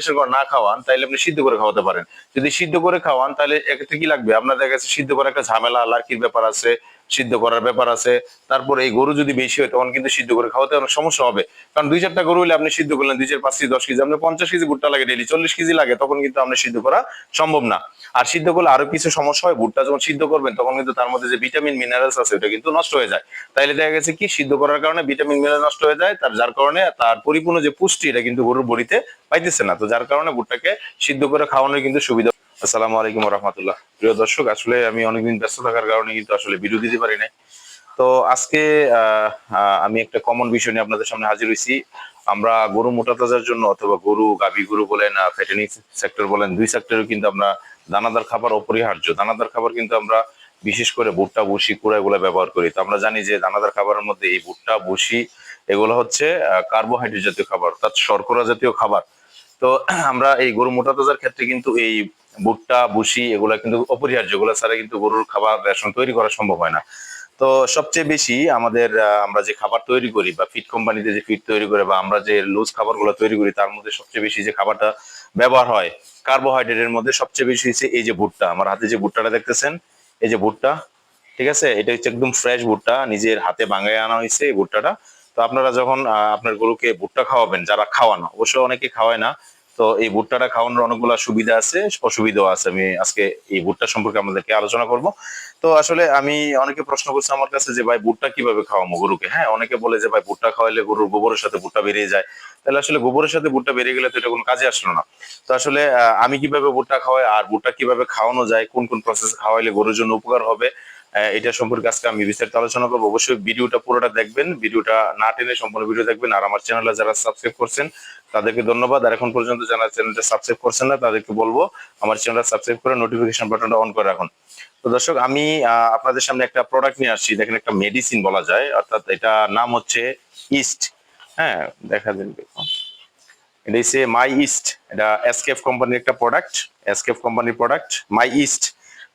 Fermentation করে না খাওয়ান তাহলে আপনি সিদ্ধ করে খাওয়াতে পারেন। যদি সিদ্ধ করে খাওয়ান তাহলে এক্ষেত্রে কি লাগবে? আপনাদের কাছে সিদ্ধ করে একটা ঝামেলা লার্কির ব্যাপার আছে সিদ্ধ করার ব্যাপার আছে। তারপর এই গরু যদি বেশি হয়, তখন কিন্তু সিদ্ধ করে খাওয়াতে অনেক সমস্যা হবে। কারণ দুই চারটা গরু হলে আপনি সিদ্ধ করলেন, দুই চার, পাঁচ কেজি, দশ কেজি, আপনি পঞ্চাশ কেজি ভুট্টা লাগে ডেলি চল্লিশ কেজি লাগে, তখন কিন্তু আপনি সিদ্ধ করা সম্ভব না। আর সিদ্ধ করলে আরও কিছু সমস্যা হয়, ভুট্টা যখন সিদ্ধ করবেন, তখন কিন্তু তার মধ্যে যে ভিটামিন মিনারেলস আছে, ওটা কিন্তু নষ্ট হয়ে যায়। তাইলে দেখা গেছে কি, সিদ্ধ করার কারণে ভিটামিন মিনারেল নষ্ট হয়ে যায়, তার, যার কারণে তার পরিপূর্ণ যে পুষ্টি, এটা কিন্তু গরুর বডিতে পাইতেছে না। তো যার কারণে ভুট্টাকে সিদ্ধ করে খাওয়ানোর কিন্তু সুবিধা আসসালামু আলাইকুম রহমতুল্লাহ। প্রিয় দর্শক, আসলে আমি অনেকদিন ব্যস্ত থাকার কারণে কিন্তু আসলে ভিডিও দিতে পারি নাই। তো আজকে আমি একটা কমন বিষয় নিয়ে আপনাদের সামনে হাজির হয়েছি। আমরা গরু মোটা তাজার জন্য অথবা গরু, গাভী গরু বলেন ফ্যাটেনিক সেক্টর বলেন, দুই সেক্টরে কিন্তু আমরা দানাদার খাবার অপরিহার্য। দানাদার খাবার কিন্তু আমরা বিশেষ করে ভুট্টা বসি কুড়া এগুলো ব্যবহার করি। তো আমরা জানি যে দানাদার খাবারের মধ্যে এই ভুট্টা বসি এগুলো হচ্ছে কার্বোহাইড্রেট জাতীয় খাবার, অর্থাৎ শর্করা জাতীয় খাবার। তো আমরা এই গরু মোটা তাজার ক্ষেত্রে কিন্তু এই ভুট্টা বুসি এগুলা কিন্তু অপরিহার্য। এগুলো ছাড়া কিন্তু গরুর খাবার, রেশন তৈরি করা সম্ভব হয় না। তো সবচেয়ে বেশি আমাদের আমরা যে খাবার তৈরি করি বা ফিড কোম্পানিতে যে ফিড তৈরি করে বা আমরা যে লুজ খাবারগুলো তৈরি করি, তার মধ্যে সবচেয়ে বেশি যে খাবারটা ব্যবহার হয় কার্বোহাইড্রেটের মধ্যে সবচেয়ে বেশি হচ্ছে এই যে ভুট্টা। আমার হাতে যে ভুট্টাটা দেখতেছেন, এই যে ভুট্টা, ঠিক আছে? এটা হচ্ছে একদম ফ্রেশ ভুট্টা, নিজের হাতে বাঙায় আনা হয়েছে এই ভুট্টাটা। তো আপনারা যখন আপনার গরুকে ভুট্টা খাওয়াবেন, যারা খাওয়ানো, অবশ্য অনেকে খাওয়ায় না তো এই ভুট্টাটা খাওয়ানোর অনেকগুলো সুবিধা আছে, অসুবিধাও আছে। আমি আজকে এই ভুট্টা সম্পর্কে আপনাদেরকে আলোচনা করব। তো আসলে আমি অনেকে প্রশ্ন করছে আমার কাছে যে, ভাই, ভুট্টা কীভাবে খাওয়াবো গরুকে? হ্যাঁ অনেকে বলে যে, ভাই, ভুট্টা খাওয়াইলে গরুর গোবরের সাথে ভুট্টা বেরিয়ে যায়। তাহলে আসলে গোবরের সাথে ভুট্টা বেরিয়ে গেলে তো এটা কোনো কাজে আসলো না। তো আসলে আমি কীভাবে ভুট্টা খাওয়াই আর ভুট্টা কীভাবে খাওয়ানো যায়, কোন কোন প্রসেস খাওয়াইলে গরুর জন্য উপকার হবে এটা সম্পর্কে আজকে আমি বিস্তারিত আলোচনা করব। অবশ্যই ভিডিওটা পুরোটা দেখবেন, ভিডিওটা না টেনে সম্পূর্ণ ভিডিও দেখবেন। আর আমার চ্যানেলে যারা সাবস্ক্রাইব করছেন, তাদেরকে ধন্যবাদ। আর এখন পর্যন্ত যারা চ্যানেলটা সাবস্ক্রাইব করছেন না, তাদেরকে বলব, আমার চ্যানেলটা সাবস্ক্রাইব করে নোটিফিকেশন বাটনটা অন করে রাখুন। তো দর্শক, আমি আপনাদের সামনে একটা প্রোডাক্ট নিয়ে আসছি। দেখেন একটা মেডিসিন বলা যায়, অর্থাৎ এটা নাম হচ্ছে ইস্ট হ্যাঁ দেখা দিন দেখুন। এটা হচ্ছে মাই ইস্ট এটা এসকেফ কোম্পানির একটা প্রোডাক্ট এসকেফ কোম্পানির প্রোডাক্ট মাই ইস্ট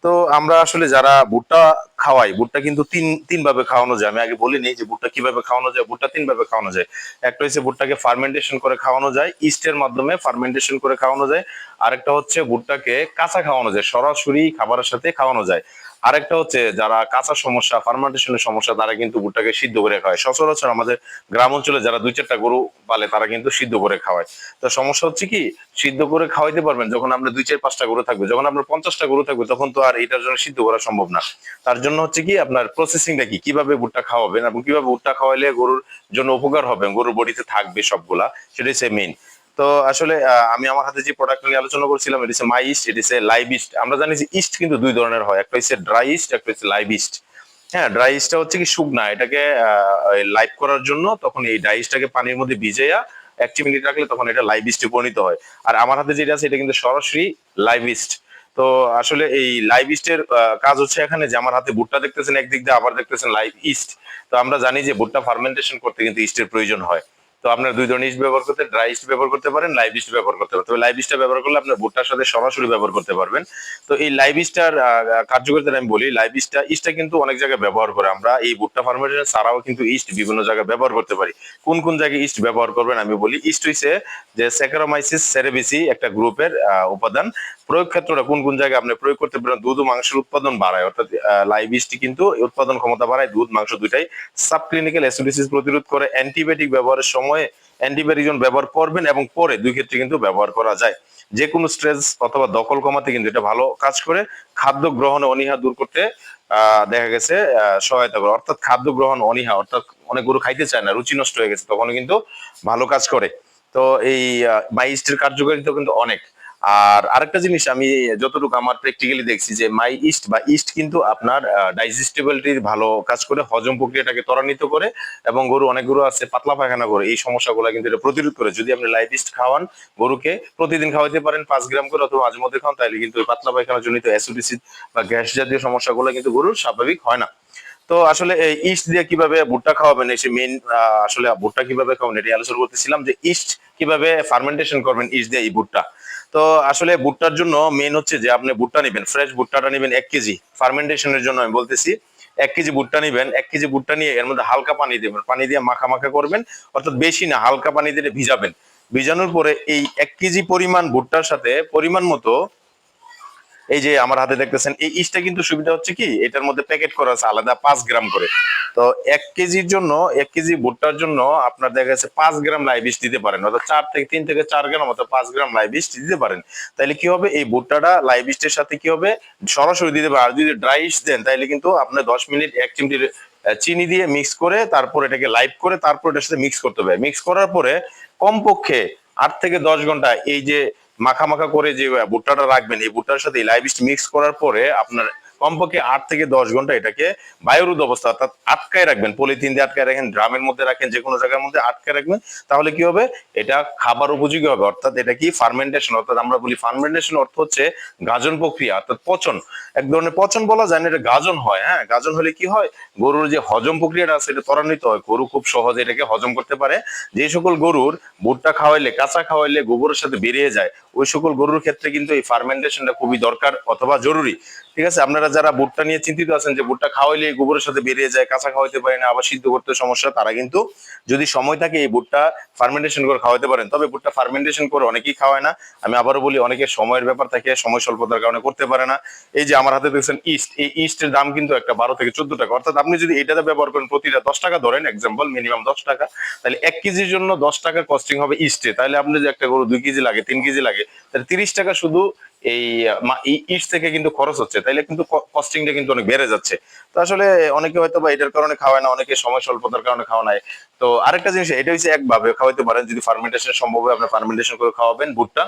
তো আমরা আসলে যারা ভুট্টা খাওয়াই, ভুট্টা কিন্তু তিন তিন ভাবে খাওয়ানো যায়। আমি আগে বলিনি যে ভুট্টা কীভাবে খাওয়ানো যায়, ভুট্টা তিন ভাবে খাওয়ানো যায়। একটা হচ্ছে ভুট্টাকে ফার্মেন্টেশন করে খাওয়ানো যায় ইস্টের মাধ্যমে ফার্মেন্টেশন করে খাওয়ানো যায়। আরেকটা হচ্ছে ভুট্টাকে কাঁচা খাওয়ানো যায়, সরাসরি খাবারের সাথে খাওয়ানো যায়। আরেকটা হচ্ছে যারা কাঁচা সমস্যা ফার্মেন্টেশনের সমস্যা, তারা কিন্তু ভুট্টাকে সিদ্ধ করে খাওয়ায় সচরাচর আমাদের গ্রাম অঞ্চলে যারা দুই চারটা গরু পালে, তারা কিন্তু সিদ্ধ করে খাওয়ায়। তো সমস্যা হচ্ছে কি, সিদ্ধ করে খাওয়াইতে পারবেন যখন আপনার দুই চার পাঁচটা গরু থাকবে। যখন আপনার পঞ্চাশটা গরু থাকবে, তখন তো আর এটার জন্য সিদ্ধ করা সম্ভব না। তার জন্য হচ্ছে কি, আপনার প্রসেসিংটা কি, কীভাবে ভুট্টা খাওয়াবেন এবং কীভাবে ভুট্টা খাওয়াইলে গরুর জন্য উপকার হবে, গরুর বডিতে থাকবে সবগুলা, সেটাই হচ্ছে মেইন তো আসলে আমি আমার হাতে যে প্রোডাক্ট নিয়ে আলোচনা করছিলাম, এটা মাই ইস্ট এটা লাইভ ইস্ট আমরা জানি যে ইস্ট কিন্তু দুই ধরনের হয়, একটা হচ্ছে ড্রাই ইস্ট একটা হচ্ছে লাইভ ইস্ট হ্যাঁ ড্রাই ইস্টটা হচ্ছে কি শুকনা, এটাকে লাইভ করার জন্য তখন এই ড্রাই ইস্টটাকে পানির মধ্যে ভিজাইয়া এক মিনিট রাখলে তখন এটা লাইভ ইস্টে পরিণত হয়। আর আমার হাতে যেটা আছে, এটা কিন্তু সরাসরি লাইভ ইস্ট তো আসলে এই লাইভ ইস্টের কাজ হচ্ছে এখানে যে আমার হাতে ভুট্টা দেখতেছেন, একদিক দিয়ে আবার দেখতেছেন লাইভ ইস্ট তো আমরা জানি যে ভুট্টা ফার্মেন্টেশন করতে কিন্তু ইস্টের প্রয়োজন হয়। তো আপনার দুই ধরনের ইস্ট ব্যবহার করতে, ড্রাই ইস্ট ব্যবহার করতে পারেন, লাইভ ইস্ট ব্যবহার করতে পারেন। তবে লাইভ ইস্টটা ব্যবহার করলে আপনার ভুট্টার সাথে সরাসরি ব্যবহার করতে পারবেন। তো এই লাইভ ইস্টার কার্যকারিতা আমি বলি, লাইভ ইস্টটা ইস্টটা কিন্তু অনেক জায়গায় ব্যবহার করে। আমরা এই ভুট্টা ফার্মেশন ছাড়াও কিন্তু ইস্ট বিভিন্ন জায়গায় ব্যবহার করতে পারি। কোন কোন জায়গায় ইস্ট ব্যবহার করবেন আমি বলি, ইস্ট হইছে যে স্যাকারোমাইসিস সেরেবিসি একটা গ্রুপের উপাদান। প্রয়োগ ক্ষেত্রটা কোন কোন জায়গায় আপনি প্রয়োগ করতে পারেন, দুধ মাংসের উৎপাদন বাড়ায়। অর্থাৎ লাইভ ইস্টটি কিন্তু উৎপাদন ক্ষমতা বাড়ায়, দুধ, মাংস দুইটাই। সাবক্লিনিক্যাল অ্যাসিডিসিস প্রতিরোধ করে, অ্যান্টিবায়োটিক ব্যবহারের সময়ে অ্যান্টিবায়োটিক অ্যান্টিবায়োটিকজন ব্যবহার করবেন এবং পরে দুই ক্ষেত্রে কিন্তু ব্যবহার করা যায়। যে কোনো স্ট্রেস অথবা দখল কমাতে কিন্তু এটা ভালো কাজ করে। খাদ্য গ্রহণে অনীহা দূর করতে দেখা গেছে সহায়তা করে। অর্থাৎ খাদ্য গ্রহণ অনীহা, অর্থাৎ অনেক গরু খাইতে চায় না, রুচি নষ্ট হয়ে গেছে তখন কিন্তু ভালো কাজ করে। তো এই মাইস্টের কার্যকারিতা কিন্তু অনেক। আর আরেকটা জিনিস আমি যতটুকু আমার প্র্যাকটিক্যালি দেখছি যে মাই ইস্ট বা ইস্ট কিন্তু আপনার ডাইজেস্টিবিলিটির ভালো কাজ করে, হজম প্রক্রিয়াটাকে ত্বরান্বিত করে এবং গরু অনেক গরু আছে পাতলা পায়খানা করে, এই সমস্যাগুলো কিন্তু এটা প্রতিরোধ করে। যদি আপনি লাইভ ইস্ট খাওয়ান, গরুকে প্রতিদিন খাওয়াইতে পারেন পাঁচ গ্রাম করে অথবা মাঝে মধ্যে খাওয়ান, তাহলে কিন্তু পাতলা পায়খানা জনিত অ্যাসিডিসিড বা গ্যাস জাতীয় সমস্যাগুলো কিন্তু গরুর স্বাভাবিক হয় না। তো আসলে ইস্ট দিয়ে কীভাবে ভুট্টা খাওয়াবেন এসে মেন আসলে ভুট্টা কীভাবে খাওয়াবেন এটি আলোচনা করতেছিলাম যে ইস্ট কীভাবে ফার্মেন্টেশন করবেন, ইস্ট দিয়ে এই ভুট্টা। তো আসলে ভুট্টার জন্য মেন হচ্ছে যে আপনি ভুট্টা নেবেন ফ্রেশ ভুট্টাটা নেবেন এক কেজি। ফার্মেন্টেশনের জন্য আমি বলতেছি, এক কেজি ভুট্টা নেবেন, এক কেজি ভুট্টা নিয়ে এর মধ্যে হালকা পানি দেবেন। পানি দিয়ে মাখা মাখা করবেন, অর্থাৎ বেশি না, হালকা পানি দিয়ে ভিজাবেন। ভিজানোর পরে এই এক কেজি পরিমাণ ভুট্টার সাথে পরিমাণ মতো এই যে আমার হাতে দেখতেছেন, এই ইস্টটা কিন্তু সুবিধা হচ্ছে কি, এটার মধ্যে প্যাকেট করা আছে আলাদা পাঁচ গ্রাম করে। তো এক কেজির জন্য, এক কেজি ভুট্টার জন্য আপনার দেখা যাচ্ছে পাঁচ গ্রাম লাইভ ইস্ট দিতে পারেন, অর্থাৎ চার থেকে তিন থেকে চার গ্রাম অর্থাৎ পাঁচ গ্রাম লাইভ ইস্ট দিতে পারেন। তাহলে কি হবে? এই ভুট্টাটা লাইভ ইস্টের সাথে কি হবে? সরাসরি দিতে পারেন। আর যদি ড্রাই ইস্ট দেন তাহলে কিন্তু আপনার দশ মিনিট এক চিমটির চিনি দিয়ে মিক্স করে তারপর এটাকে লাইভ করে তারপর এটার সাথে মিক্স করতে হবে। মিক্স করার পরে কমপক্ষে আট থেকে দশ ঘণ্টা এই যে মাখা মাখা করে যে ভুট্টাটা রাখবেন এই ভুট্টার সাথে লাইভ মিক্স করার পরে আপনার কমপক্ষে আট থেকে দশ ঘণ্টা এটাকে বায়ুরোধ অবস্থা অর্থাৎ আটকায় রাখবেন, পলিথিন দিয়ে আটকায় রাখেন, ড্রামের মধ্যে রাখেন যে কোনো জায়গার মধ্যে আটকায় রাখবেন, তাহলে কি হবে? এটা খাবার উপযোগী হবে। অর্থাৎ এটা কি ফার্মেন্টেশন? অর্থাৎ আমরা বলি ফার্মেন্টেশন অর্থ হচ্ছে গাজন প্রক্রিয়া, অর্থাৎ পচন। এক ধরনের পচন বলা যায় না, এটা গাজন হয় হ্যাঁ? গাজন হলে কি হয়? গরুর যে হজম প্রক্রিয়াটা আছে, এটা ত্বরান্বিত হয়। গরু খুব সহজে এটাকে হজম করতে পারে। যে সকল গরুর ভুট্টা খাওয়াইলে, কাঁচা খাওয়াইলে গোবরের সাথে বেরিয়ে যায়, ওই সকল গরুর ক্ষেত্রে কিন্তু এই ফার্মেন্টেশনটা খুবই দরকার অথবা জরুরি। ঠিক আছে? আপনারা যারা ভুট্টা নিয়ে চিন্তিত আছেন যে ভুট্টা খাওয়াইলে গোবরের সাথে বেরিয়ে যায়, কাঁচা খাওয়াইতে পারে না, আবার সিদ্ধ করতে সমস্যা, তারা কিন্তু যদি সময় থাকে এই ভুট্টা ফার্মেন্টেশন করে খাওয়াতে পারেন। তবে ভুট্টা ফার্মেন্টেশন করে অনেকেই খাওয়ায় না। আমি আবারও বলি, অনেকের সময়ের ব্যাপার থাকে, সময় স্বল্পতার কারণে করতে পারে না। এই যে আমার হাতে দেখছেন ইস্ট, এই ইস্টের দাম কিন্তু একটা বারো থেকে চোদ্দ টাকা। অর্থাৎ আপনি যদি এটাতে ব্যবহার করেন প্রতিটা দশ টাকা ধরেন এক্সাম্পল মিনিমাম দশ টাকা, তাহলে এক কেজির জন্য দশ টাকা কস্টিং হবে ইস্টে। তাহলে আপনি যে একটা গরু দুই কেজি লাগে, তিন কেজি লাগে, তাহলে তিরিশ টাকা শুধু এই ইস্ট থেকে কিন্তু খরচ হচ্ছে, তাইলে কিন্তু কস্টিংটা কিন্তু অনেক বেড়ে যাচ্ছে। তো আসলে অনেকে হয়তো বা এটার কারণে খাওয়ায় না, অনেকে সময় স্বল্পতার কারণে খাওয়া নাই। তো আরেকটা জিনিস, এটা হচ্ছে একভাবে খাওয়াইতে পারেন, যদি ফার্মেন্টেশন সম্ভব হয়, আপনি ফার্মেন্টেশন করে খাওয়াবেন ভুট্টা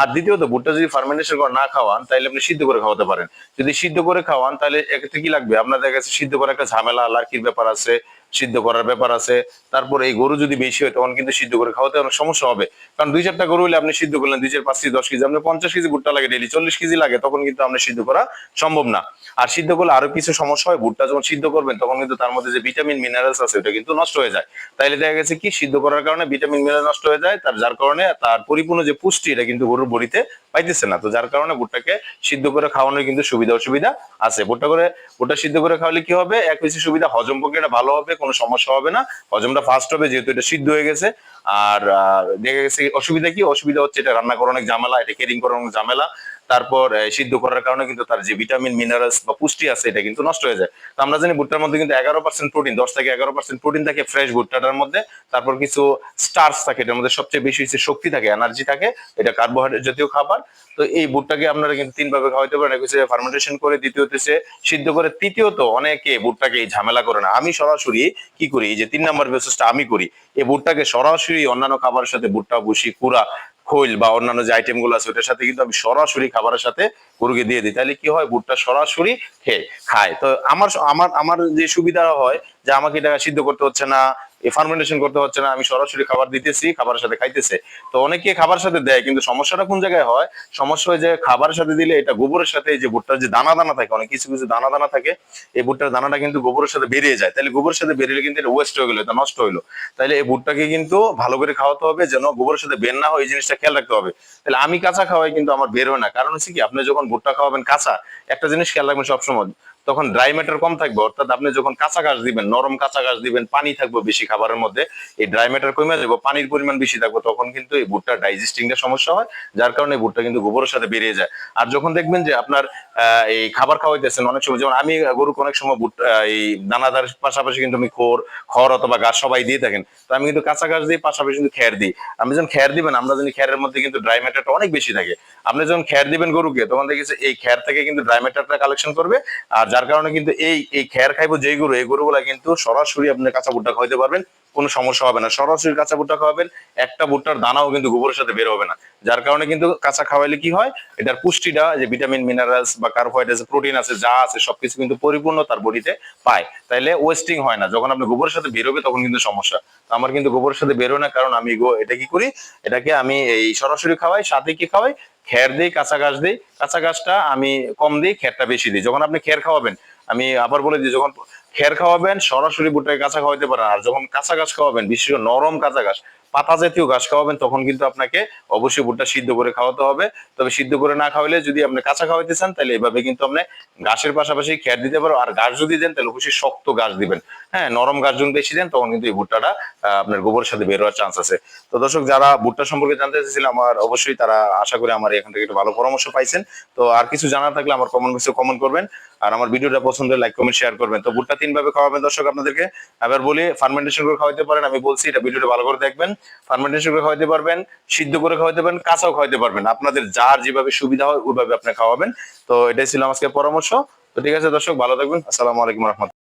আর দ্বিতীয়ত ভুট্টা যদি ফার্মেন্টেশন করে না খাওয়ান তাহলে আপনি সিদ্ধ করে খাওয়াতে পারেন। যদি সিদ্ধ করে খাওয়ান তাহলে এক্ষেত্রে কি লাগবে? আপনাদের কাছে সিদ্ধ করে একটা ঝামেলা লার্কির ব্যাপার আছে সিদ্ধ করার ব্যাপার আছে। তারপর এই গরু যদি বেশি হয়, তখন কিন্তু সিদ্ধ করে খাওয়াতে অনেক সমস্যা হবে। কারণ দুই চারটা গরু হলে আপনি সিদ্ধ করলেন, দুই চার, পাঁচ কেজি, দশ কেজি আপনার পঞ্চাশ কেজি ভুট্টা লাগে ডেলি চল্লিশ কেজি লাগে, তখন কিন্তু আপনি সিদ্ধ করা সম্ভব না। আর সিদ্ধ করলে আরও কিছু সমস্যা হয়, ভুট্টা যখন সিদ্ধ করবেন, তখন কিন্তু তার মধ্যে যে ভিটামিন মিনারেলস আছে, ওটা কিন্তু নষ্ট হয়ে যায়। তাইলে দেখা গেছে কি, সিদ্ধ করার কারণে ভিটামিন মিনারেল নষ্ট হয়ে যায়, তার, যার কারণে তার পরিপূর্ণ যে পুষ্টি, এটা কিন্তু গরুর বড়িতে পাইতেছে না। তো যার কারণে ভুট্টাকে সিদ্ধ করে খাওয়ানোর কিন্তু সুবিধা অসুবিধা আছে। ভুট্টা করে, ভুট্টা সিদ্ধ করে খাওয়ালে কি হবে? এক বেশি সুবিধা, হজম প্রক্রিয়াটা ভালো হবে কোনো সমস্যা হবে না। হজমটা ফাস্ট হবে, যেহেতু এটা সিদ্ধ হয়ে গেছে। আর দেখা গেছে অসুবিধা কি? অসুবিধা হচ্ছে এটা রান্না করার অনেক ঝামেলা, এটা কেরিং করার অনেক ঝামেলা। তারপর সিদ্ধ করার কারণে কিন্তু তার যে ভিটামিন মিনারেলস বা পুষ্টি আছে, এটা কিন্তু নষ্ট হয়ে যায়। তো আমরা জানি ভুট্টার মধ্যে কিন্তু এগারো পার্সেন্ট প্রোটিন দশ থেকে এগারো পার্সেন্ট প্রোটিন থাকে ফ্রেশ ভুট্টাটার মধ্যে। তারপর কিছু স্টার্চ থাকে, এটার মধ্যে সবচেয়ে বেশি হচ্ছে শক্তি থাকে এনার্জি থাকে, এটা কার্বোহাইড্রেট জাতীয় খাবার। তো এই ভুট্টাকে আপনারা কিন্তু তিন ভাবে খাওয়াইতে পারেন, এক হচ্ছে ফার্মেন্টেশন করে, দ্বিতীয়ত হচ্ছে সিদ্ধ করে, তৃতীয়ত অনেকে ভুট্টাকে এই ঝামেলা করে না। আমি সরাসরি কি করি, এই যে তিন নম্বর প্রসেসটা আমি করি। এই ভুট্টাকে সরাসরি অন্যান্য খাবারের সাথে ভুট্টা, ভুসি, কুড়া খৈল বা অন্যান্য যে আইটেমগুলো আছে, ওটার সাথে কিন্তু আমি সরাসরি খাবারের সাথে গরুকে দিয়ে দিই। তাহলে কি হয়? ভুট্টা সরাসরি খেয়ে খায়। তো আমার আমার আমার যে সুবিধা হয় যে আমাকে এটা সিদ্ধ করতে হচ্ছে না ফার্মেন্টেশন করতে হচ্ছে না, আমি সরাসরি খাবার দিতেছি, খাবারের সাথে খাইতেছে। তো অনেকে খাবার সাথে দেয়, কিন্তু সমস্যাটা কোন জায়গায় হয়? সমস্যা হয় যে খাবারের সাথে দিলে এটা গোবরের সাথে যে ভুট্টার যে দানা দানা থাকে, অনেক কিছু কিছু দানা দানা থাকে, এই ভুট্টার দানাটা কিন্তু গোবরের সাথে বেরিয়ে যায়। তাহলে গোবরের সাথে বেরিয়ে কিন্তু এটা ওয়েস্ট হয়ে গেলো, এটা নষ্ট হইল। তাহলে এই ভুট্টাকে কিন্তু ভালো করে খাওয়াতে হবে, যেন গোবরের সাথে বের না হয়, এই জিনিসটা খেয়াল রাখতে হবে। তাহলে আমি কাঁচা খাওয়াই কিন্তু আমার বের হয় না। কারণ হচ্ছে কি, আপনি যখন ভুট্টা খাওয়াবেন কাঁচা, একটা জিনিস খেয়াল রাখবেন সবসময় তখন ড্রাই ম্যাটার কম থাকবে। অর্থাৎ আপনি যখন কাঁচা ঘাস দিবেন, নরম কাঁচা ঘাস দিবেন, পানি থাকবে বেশি খাবারের মধ্যে, এই ড্রাই ম্যাটার কমে যাবে, পানির পরিমাণ বেশি থাকবে, তখন কিন্তু এই ভুট্টা ডাইজেস্টিংটা সমস্যা হয়, যার কারণে ভুট্টা কিন্তু গোবরের সাথে বেরিয়ে যায়। আর যখন দেখবেন যে আপনার এই খাবার খাওয়াইতেছেন, অনেক সময় যেমন আমি গরুকে অনেক সময় ভুট্টা, এই দানাদার পাশাপাশি কিন্তু আমি খোর, খড় অথবা ঘাস সবাই দিয়ে থাকেন। তো আমি কিন্তু কাঁচা ঘাস দিই পাশাপাশি কিন্তু খ্যার দিই। আপনি যখন খ্যার দিবেন, আমরা জানি খ্যারের মধ্যে কিন্তু ড্রাই ম্যাটারটা অনেক বেশি থাকে। আপনি যখন খ্যার দিবেন গরুকে, তখন দেখেছি এই খ্যার থেকে কিন্তু ড্রাই ম্যাটারটা কালেকশন করবে, আর যার কারণে কিন্তু এই এই খ্যার খাইবো যে গরু, এই গরুগুলা কিন্তু সরাসরি আপনি কাঁচা ভুট্টা খাওয়াইতে পারবেন, কোনো সমস্যা হবে না। সরাসরি কাঁচা ভুট্টা খাওয়াবেন, একটা ভুট্টার দানাও কিন্তু গোবরের সাথে বের হবে না। যার কারণে কিন্তু কাঁচা খাওয়াইলে কি হয়, এটার পুষ্টিটা যে ভিটামিন, মিনারেলস বা কার্বোহাইড্রেটস প্রোটিন আছে, যা আছে, সবকিছু কিন্তু পরিপূর্ণ তার বডিতে পায়। তাইলে ওয়েস্টিং হয় না। যখন আপনি গোবরের সাথে বেরোবে তখন কিন্তু সমস্যা। আমার কিন্তু গোবরের সাথে বেরোয় না, কারণ আমি এটা কি করি? এটাকে আমি এই সরাসরি খাওয়াই, সাথে কি খাওয়াই? খের দিই, কাঁচা ঘাস দিই। কাঁচা ঘাসটা আমি কম দিই, খেরটা বেশি দিই। যখন আপনি খের খাওয়াবেন, আমি আবার বলে দিই, যখন খের খাওয়াবেন, সরাসরি ভুট্টাকে কাঁচা খাওয়াতে পারেন। আর যখন কাঁচা ঘাস খাওয়াবেন, বিশেষ নরম কাঁচা ঘাস, পাতা জাতীয় ঘাস খাওয়াবেন, তখন কিন্তু আপনাকে অবশ্যই ভুট্টা সিদ্ধ করে খাওয়াতে হবে। তবে সিদ্ধ করে না খাওয়ালে যদি আপনি কাঁচা খাওয়াইতে চান, তাহলে এভাবে কিন্তু আপনি ঘাসের পাশাপাশি খের দিতে পারো। আর ঘাস যদি দেন, তাহলে অবশ্যই শক্ত গাছ দিবেন। হ্যাঁ নরম গাছ যখন বেশি দেন, তখন কিন্তু এই ভুট্টাটা আপনার গোবরের সাথে বের হওয়ার চান্স আছে। তো দর্শক, যারা ভুট্টা সম্পর্কে জানতে চাইছিলেন আমার অবশ্যই তারা আশা করি আমার এখান থেকে একটু ভালো পরামর্শ পাইছেন। তো আর কিছু জানার থাকলে আমার কমেন্ট বক্সে কমেন্ট করবেন। আর আমার ভিডিওটা পছন্দ লাইক কমেন্ট শেয়ার করবেন। তো ভুট্টা তিন ভাবে খাওয়াবেন দর্শক আপনাদেরকে। আবার বলি ফার্মেন্টেশন করে খাওয়াতে পারেন, আমি বলছি এটা ভিডিওটা ভালো করে দেখবেন। ফার্মেন্টেশন করে খাওয়াতে পারবেন, সিদ্ধ করে খাওয়াতে পারেন কাঁচাও খাওয়াতে পারবেন। আপনাদের যার যেভাবে সুবিধা হয়, ওইভাবে আপনি খাওয়াবেন। তো এটাই ছিল আজকে পরামর্শ। তো ঠিক আছে দর্শক, ভালো থাকবেন। আসসালামু আলাইকুম রহমতুল্লাহ